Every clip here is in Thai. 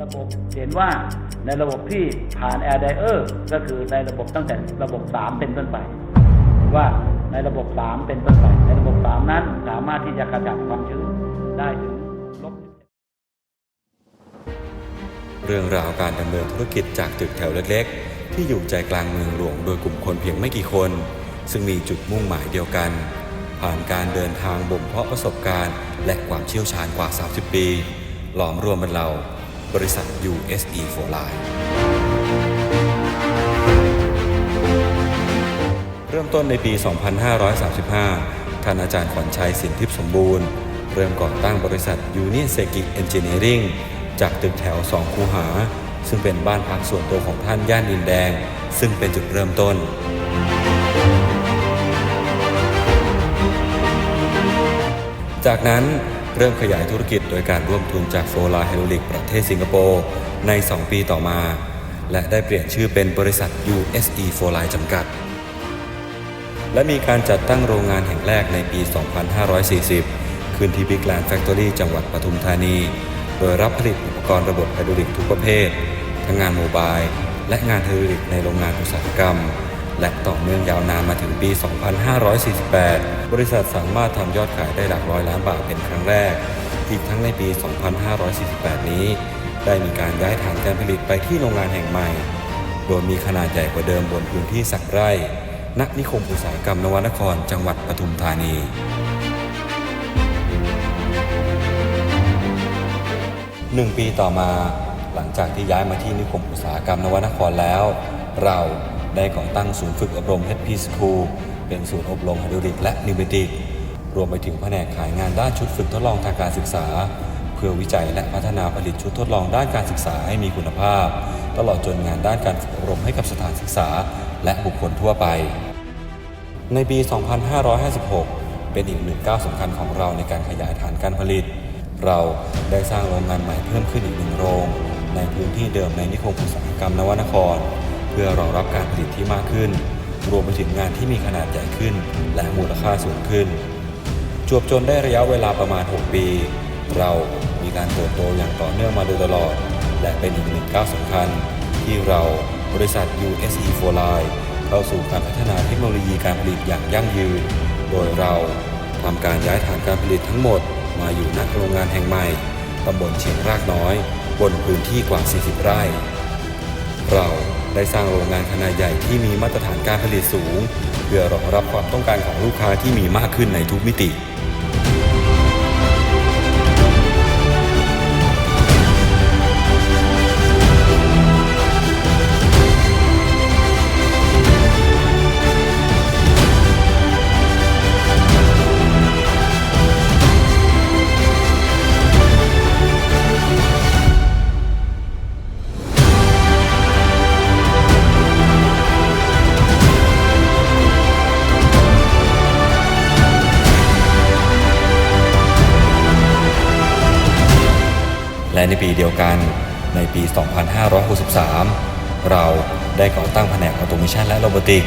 ระบบเห็นว่าในระบบที่ผ่านแอร์ไดเออร์ก็คือในระบบตั้งแต่ระบบ 3 เป็นต้นไป ว่าในระบบ 3 เป็นต้นไป ในระบบ 3 นั้นสามารถที่จะกระจัดความชื้นได้ถึงลบเรื่องราวการดำเนินธุรกิจจากตึกแถวเล็กๆ ที่อยู่ใจกลางเมืองหลวงโดยกลุ่มคนเพียงไม่กี่คน ซึ่งมีจุดมุ่งหมายเดียวกัน ผ่านการเดินทางบ่มเพาะประสบการณ์ และความเชี่ยวชาญกว่า 30 ปี หลอมรวมเป็นเรา บริษัท USE for Life เริ่มต้นในปี 2535 ท่านอาจารย์ขวัญชัยสินทิพย์สมบูรณ์ เริ่มก่อตั้งบริษัท Union s e k i Engineering จากตึกแถว 2 คูหา ซึ่งเป็นบ้านพักส่วนตัวของท่านย่านดินแดง ซึ่งเป็นจุดเริ่มต้นจากนั้น เริ่มขยายธุรกิจโดยการร่วมทุนจากโฟลาไฮโดรลิกประเทศสิงคโปร์ใน 2 ปีต่อมา และได้เปลี่ยนชื่อเป็นบริษัท USE โฟลาจำกัด และมีการจัดตั้งโรงงานแห่งแรกในปี 2540ขึ้นที่ Big Land Factory จังหวัดปทุมธานี โดยรับผลิตอุปกรณ์ระบบไฮดรอลิกทุกประเภท ทั้งงานโมบายและงานไฮดรอลิกในโรงงานอุตสาหกรรม และต่อเนื่องยาวนานมาถึงปี 2548 บริษัทสามารถทำยอดขายได้หลักร้อยล้านบาทเป็นครั้งแรก อีกทั้งในปี 2548 นี้ ได้มีการย้ายฐานการผลิตไปที่โรงงานแห่งใหม่ โดยมีขนาดใหญ่กว่าเดิมบนพื้นที่สักไร่ ณ นิคมอุตสาหกรรมนวนคร จังหวัดปทุมธานีหนึ่งปีต่อมาหลังจากที่ย้ายมาที่นิคมอุตสาหกรรมนวนครแล้ว เรา ได้ก่อตั้งศูนย์ฝึกอบรม HP School เป็นศูนย์อบรมไฮดรอลิกและนิวเมติก รวมไปถึงแผนกขายงานด้านชุดฝึกทดลองทางการศึกษา เพื่อวิจัยและพัฒนาผลิตชุดทดลองด้านการศึกษาให้มีคุณภาพ ตลอดจนงานด้านการฝึกอบรมให้กับสถานศึกษา และบุคคลทั่วไป ในปี 2556 เป็นอีกหนึ่งก้าวสำคัญของเราในการขยายฐานการผลิต เราได้สร้างโรงงานใหม่เพิ่มขึ้นอีกหนึ่งโรง ในพื้นที่เดิมในนิคมอุตสาหกรรมนวนคร เพื่อรองรับการผลิตที่มากขึ้น รวมไปถึงงานที่มีขนาดใหญ่ขึ้น และมูลค่าสูงขึ้น จวบจนได้ระยะเวลาประมาณ 6 ปี เรามีการเติบโตอย่างต่อเนื่องมาโดยตลอด และเป็นอีกหนึ่งก้าวสำคัญ ที่เราบริษัท USE for Life เข้าสู่การพัฒนาเทคโนโลยีการผลิตอย่างยั่งยืน โดยเราทำการย้ายฐานการผลิตทั้งหมด มาอยู่ณโรงงานแห่งใหม่ตำบลเชียงรากน้อย บนพื้นที่กว่า 40 ไร่ เรา ได้สร้างโรงงานขนาดใหญ่ที่มีมาตรฐานการผลิตสูง เพื่อรองรับความต้องการของลูกค้าที่มีมากขึ้นในทุกมิติ ในปีเดียวกัน ในปี 2563 เราได้ก่อตั้งแผนกออโตเมชันและโรบอติก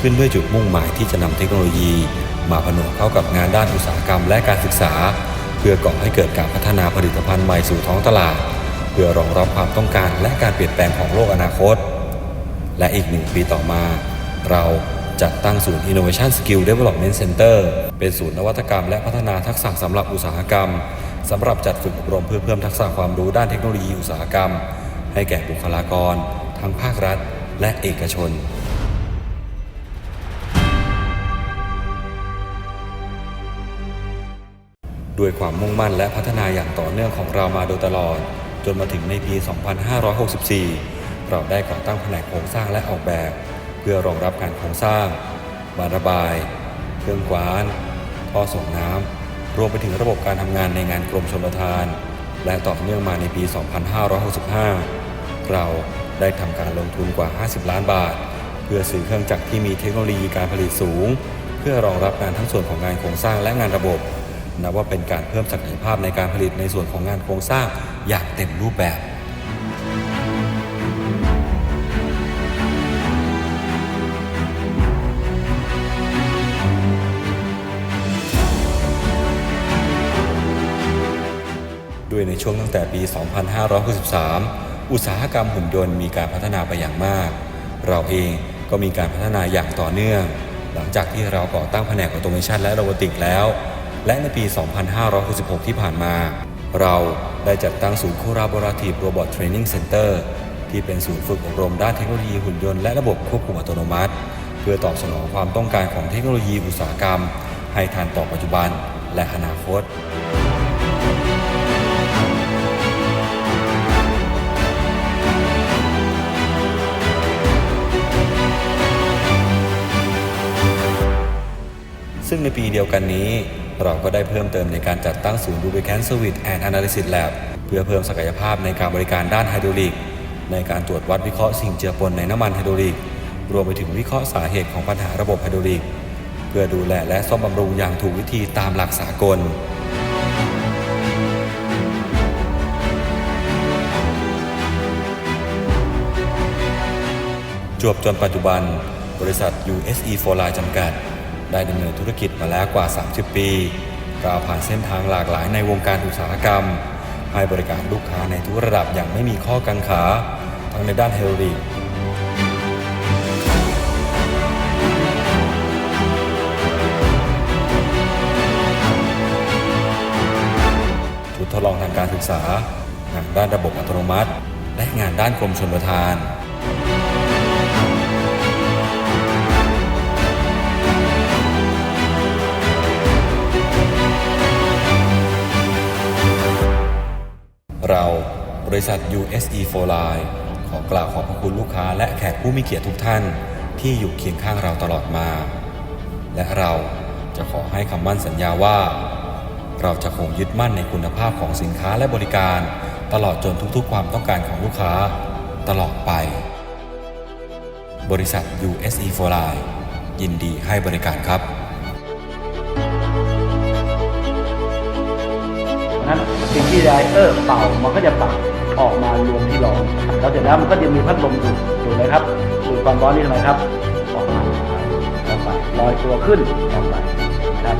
ขึ้นด้วยจุดมุ่งหมายที่จะนำเทคโนโลยี มาผนวกเข้ากับงานด้านอุตสาหกรรมและการศึกษา เพื่อก่อให้เกิดการพัฒนาผลิตภัณฑ์ใหม่สู่ท้องตลาด เพื่อรองรับความต้องการและการเปลี่ยนแปลงของโลกอนาคต และอีกหนึ่งปีต่อมา เราจัดตั้งศูนย์ Innovation Skill Development Center เป็นศูนย์นวัตกรรมและพัฒนาทักษะสำหรับอุตสาหกรรม สำหรับจัดฝึกอบรมเพื่อเพิ่มทักษะความรู้ด้านเทคโนโลยีอุตสาหกรรม ให้แก่บุคลากร ทั้งภาครัฐ และเอกชน ด้วยความมุ่งมั่นและพัฒนาอย่างต่อเนื่องของเรามาโดยตลอด จนมาถึงในปี 2564 เราได้ก่อตั้งแผนกโครงสร้างและออกแบบ เพื่อรองรับการโครงสร้างบานระบาย เครื่องกวานท่อส่งน้ำ รวมไปถึงระบบการทำงานในงานกรมชลประทาน และต่อเนื่องมาในปี 2565 เราได้ทำการลงทุนกว่า 50 ล้านบาท เพื่อซื้อเครื่องจักรที่มีเทคโนโลยีการผลิตสูง เพื่อรองรับงานทั้งส่วนของงานโครงสร้างและงานระบบ นับว่าเป็นการเพิ่มศักยภาพในการผลิตในส่วนของงานโครงสร้างอย่างเต็มรูปแบบ ด้วยในช่วงตั้งแต่ปี 2563 อุตสาหกรรมหุ่นยนต์มีการพัฒนาไปอย่างมาก เราเองก็มีการพัฒนาอย่างต่อเนื่อง หลังจากที่เราก่อตั้งแผนกออโตเมชันและโรบอติกแล้ว และในปี 2566 ที่ผ่านมา เราได้จัดตั้งศูนย์ Collaborative Robot Training Center ที่เป็นศูนย์ฝึกอบรมด้านเทคโนโลยีหุ่นยนต์และระบบควบคุมอัตโนมัติ เพื่อตอบสนองความต้องการของเทคโนโลยีอุตสาหกรรม ให้ทันต่อปัจจุบันและอนาคต ซึ่งในปีเดียวกันนี้ เราก็ได้เพิ่มเติมในการจัดตั้งศูนย์ Lubricant Service and Analysis Lab เพื่อเพิ่มศักยภาพในการบริการด้านไฮดรอลิก ในการตรวจวัดวิเคราะห์สิ่งเจือปนในน้ำมันไฮดรอลิก รวมไปถึงวิเคราะห์สาเหตุของปัญหาระบบไฮดรอลิก เพื่อดูแลและซ่อมบำรุงอย่างถูกวิธีตามหลักสากลจวบจนปัจจุบัน บริษัท USE for Life จำกัด ได้ดำเนินธุรกิจมาแล้วกว่า 30 ปีก้าวผ่านเส้นทางหลากหลายในวงการอุตสาหกรรม ให้บริการลูกค้าในทุกระดับอย่างไม่มีข้อกังขา ทั้งในด้านเฮลริกชุดทดลองทางการศึกษา งานด้านระบบอัตโนมัติ และงานด้านกรมชลประทาน เราบริษัท USE f o Life ขอกล่าวขอบพระคุณลูกค้าและแขกผู้มีเกียรติทุกท่านที่อยู่เคียงข้างเราตลอดมา และเราจะขอให้คำมั่นสัญญาว่า เราจะคงยึดมั่นในคุณภาพของสินค้าและบริการ ตลอดจนทุกๆ ความต้องการของลูกค้าตลอดไป บริษัท USE f o Life ยินดีให้บริการครับ สิ่งที่ไดเออร์เป่ามันก็จะเป่าออกมารวมที่ร้อนแล้วเสร็จแล้วมันก็จะมีพัดลมดูดดูดเลยครับดูดความร้อนนี่ทำไมครับออกมาออกไปลอยตัวขึ้นออกไปนะครับ